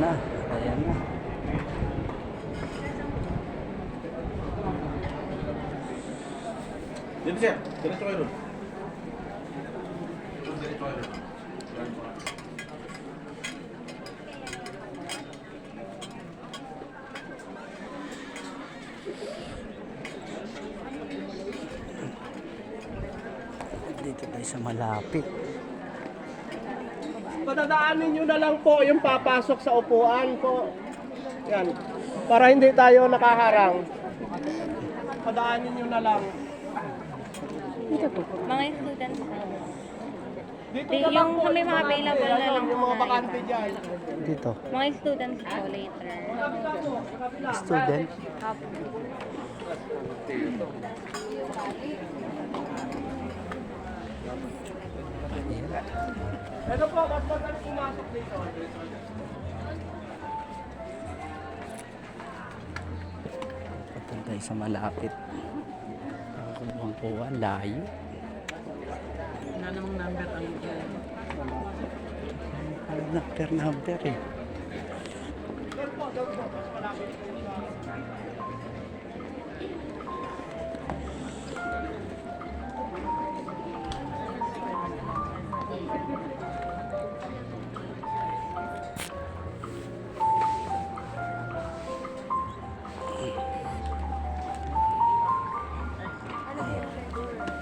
na. Ayan na. Dito siya. Diretso kayo doon. Diretso kayo doon. Dito tayo sa malapit. Padadaanin nyo na lang po yung papasok sa upuan po. Yan. Para hindi tayo nakaharang. Padaanin nyo na lang. Mga students po. Dito Di- na lang yung po. may mga available na lang Yung po mga na bakante iba. dyan. Dito. Mga students po later. Student. Apo. Ano po, mas madali pumasok dito. Papunta tayo sa malapit. Ang kuwan, layo. Wala namang number ano dyan. Ano na, per number eh.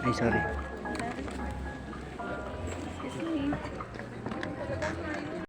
Ay, sorry.